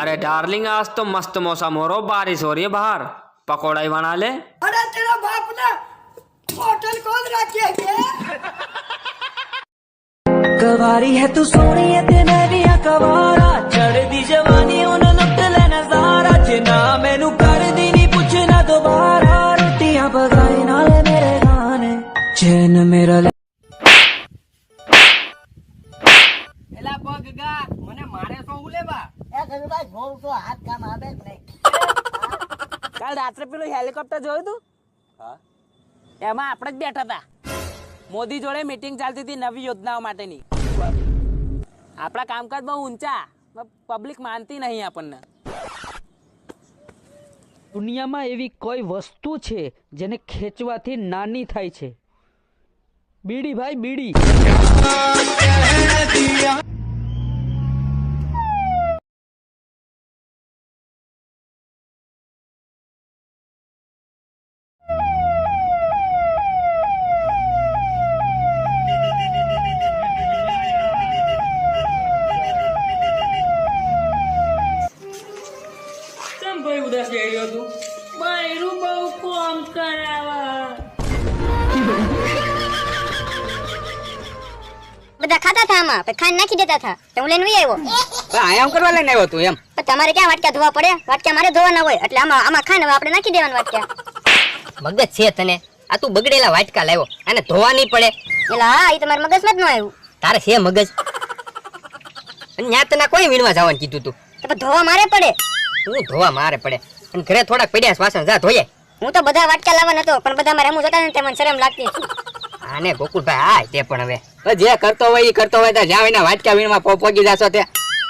अरे डार्लिंग आज तो मस्त मौसम हो रहा बारिश हो रही है बाहर पकौड़ा ही बना ले अरे तेरा बाप ने होटल खोल रखी है क्या? कवारी है तू सोनी है ते नैनिया कवारा चढ़दी जवानी उन लुट ले नजारा जिना मैनू कर दी नी पुछना दोबारा रोटियां पकाई नाले मेरे गाने चैन मेरा ले એલા પગ ગા મને મારે તો હું લેવા એ ગજુભાઈ તો હાથ કામ આવે જ નહીં. કાલ રાત્રે પેલું હેલિકોપ્ટર જોયું તું? એમાં આપણે જ બેઠા હતા. મોદી જોડે મીટિંગ ચાલતી હતી નવી યોજનાઓ માટેની. આપણા કામકાજ બહુ ઊંચા પબ્લિક માનતી નહીં આપણને. દુનિયામાં એવી કોઈ વસ્તુ છે જેને ખેંચવાથી નાની થાય છે? બીડી ભાઈ બીડી. કેમ ભાઈ ઉદાસ જઈ રહ્યો તું? બૈરું બહુ કોમ કરાવા બધા ખાતા હતા આમાં પછી ખાંડ નાખી દેતા હતા. તો હું લઈને વહી આવ્યો. આયામ કરવા લઈને આવ્યો તું એમ? પણ તમારે ક્યાં વાટકા ધોવા પડે? વાટકા મારે ધોવાના હોય. એટલે આમાં આમાં ખાંડ હવે આપણે નાખી દેવાના વાટકા મગજ છે તને. આ તું બગડેલા વાટકા લાવ્યો. અને ધોવા નહીં પડે. એટલે હા એ તમારા મગજમાં જ ન આવ્યું. તારે છે મગજ. અને ન્યા તને કોઈ વીણવા જવાનું કીધું તું? તો ધોવા મારે પડે. હું ધોવા મારે પડે. અને ઘરે થોડાક પડ્યા છે વાસણ જા ધોયે હું તો બધા વાટકા લાવવાનો હતો પણ બધા મારે હું જોતા ને તે મને શરમ લાગતી. આને ગોકુલભાઈ આ તે પણ હવે. જે કરતો હોય એ કરતો હોય તો જ્યાં એના વાટકા વીણમાં પોગી જાશો તે.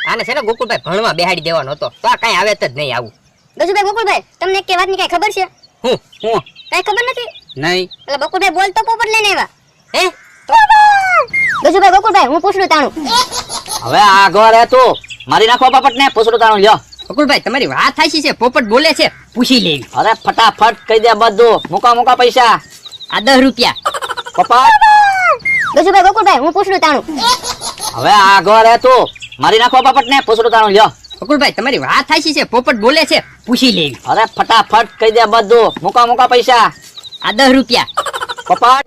આને છે ને ગોકુલભાઈ ભણવા બેહાડી દેવાનો હતો. તો આ કાંઈ આવે જ નહીં આવું. ગજુભાઈ ગોકુલભાઈ તમને એક વાતની કઈ ખબર છે? હું હું? કઈ ખબર નથી? નહીં. એટલે બકુલભાઈ બોલતો પોપટ લઈને આવ્યા. હે? ગજુભાઈ ગોકુલભાઈ હું પૂછડું તાણું. હવે આગળ હે તું મારી નાખો બાપટ ને પૂછડું તાણું લ્યો. ગોકુલભાઈ તમારી વાત થાય છે પોપટ બોલે છે પૂછી લેવી અરે ફટાફટ કહી દે બધું. મૂકા મૂકા પૈસા. આ દસ રૂપિયા. પોપટ ગજુભાઈ ગોકુલભાઈ હું પૂછડું તાણું. હવે આગળ હે તું. મારી નાખો બાપટ ને પૂછડું તારું લ્યો. ગોકુલભાઈ તમારી વાત થાય છે પોપટ બોલે છે પૂછી લેવી અરે ફટાફટ કહી દે બધું. મૂકા મૂકા પૈસા. આ દસ રૂપિયા. પોપટ